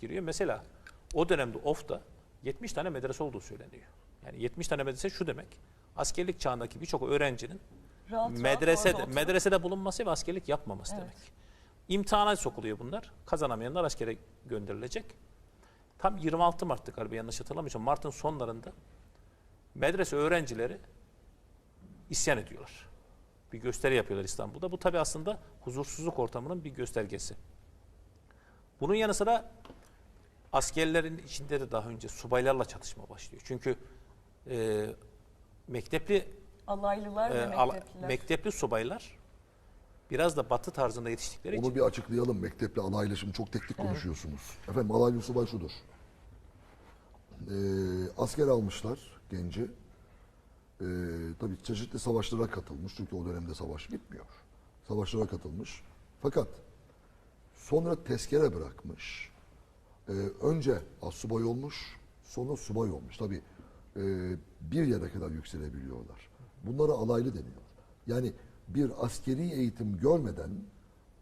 giriyor. Mesela o dönemde OF'da 70 tane medrese olduğu söyleniyor. Yani 70 tane medrese şu demek. Askerlik çağındaki birçok öğrencinin Rahat rahat orada oturup- medresede bulunması ve askerlik yapmaması Evet. demek. İmtihana sokuluyor bunlar. Kazanamayanlar askere gönderilecek. Tam 26 Mart'tı galiba yanlış hatırlamıyorsam. Mart'ın sonlarında medrese öğrencileri isyan ediyorlar. Bir gösteri yapıyorlar İstanbul'da. Bu tabi aslında huzursuzluk ortamının bir göstergesi. Bunun yanı sıra askerlerin içinde de daha önce subaylarla çatışma başlıyor. Çünkü e, mektepli Alaylılar e, ve al- mektepler. mektepli subaylar biraz da batı tarzında yetiştikleri Onu için bir açıklayalım. Mektepli alaylı şimdi çok teknik konuşuyorsunuz. Efendim alaylı subay şudur. Ee, asker almışlar genci. Ee, tabii çeşitli savaşlara katılmış. Çünkü o dönemde savaş bitmiyor. Savaşlara katılmış. Fakat sonra tezkere bırakmış. Ee, önce assubay olmuş. Sonra subay olmuş. Tabii e, bir yere kadar yükselebiliyorlar. Bunlara alaylı deniyor. Yani bir askeri eğitim görmeden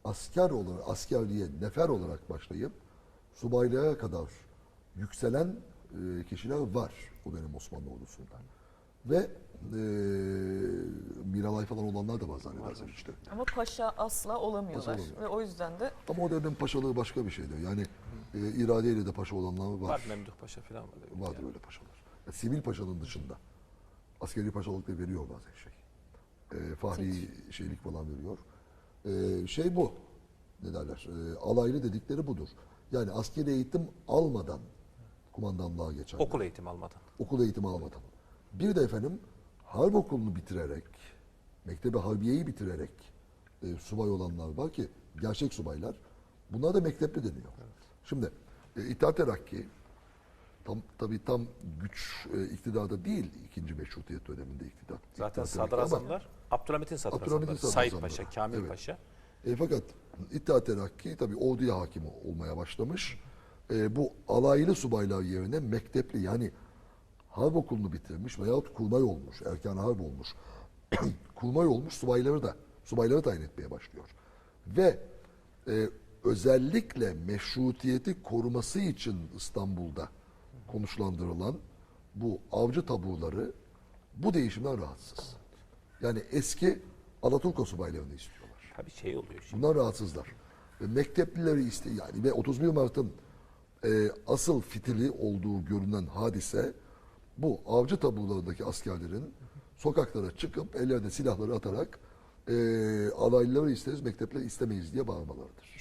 asker olarak, askerliğe nefer olarak başlayıp subaylığa kadar yükselen e, kişiler var o dönem Osmanlı ordusunda. Ve e, Miralay falan olanlar da var zannedersem işte. Ama paşa asla olamıyorlar. olamıyor. Ve o yüzden de Ama o dönem paşalığı başka bir şeydi. Yani e, iradeyle de paşa olanlar var. var Memduh Paşa falan var. Vardır yani. öyle paşalar. Ya, sivil paşanın dışında. Askeri paşalık da veriyor bazen şey. E, fahri şeylik falan veriyor. E, şey bu. Ne derler? E, alaylı dedikleri budur. Yani askeri eğitim almadan kumandanlığa geçen. Okul eğitimi almadan. okul eğitimi almadan. Bir de efendim harp okulunu bitirerek, mektebi harbiyeyi bitirerek e, subay olanlar var ki gerçek subaylar. Bunlar da mektepli deniyor. Şimdi e, İttihat Terakki tam tabii tam güç e, iktidarda değil ikinci meşrutiyet döneminde iktidar. Zaten İttihat sadrazamlar Abdülhamit'in sadrazamları. Said sadrazamları. Paşa, Kamil Evet. Paşa. E, fakat İttihat Terakki tabii orduya hakim olmaya başlamış. E, bu alaylı subaylar yerine mektepli yani harp okulunu bitirmiş veyahut kurmay olmuş, erken harp olmuş. kurmay olmuş subayları da subayları tayin etmeye başlıyor. Ve e, özellikle meşrutiyeti koruması için İstanbul'da konuşlandırılan bu avcı taburları bu değişimden rahatsız. Yani eski Alaturka subaylarını istiyorlar. Tabii şey oluyor şimdi. Bunlar rahatsızlar. Ve mekteplileri iste yani ve 31 Mart'ın e, asıl fitili olduğu görünen hadise bu avcı taburlarındaki askerlerin sokaklara çıkıp ellerine silahları atarak e, alaylıları isteriz, mektepleri istemeyiz diye bağırmalarıdır.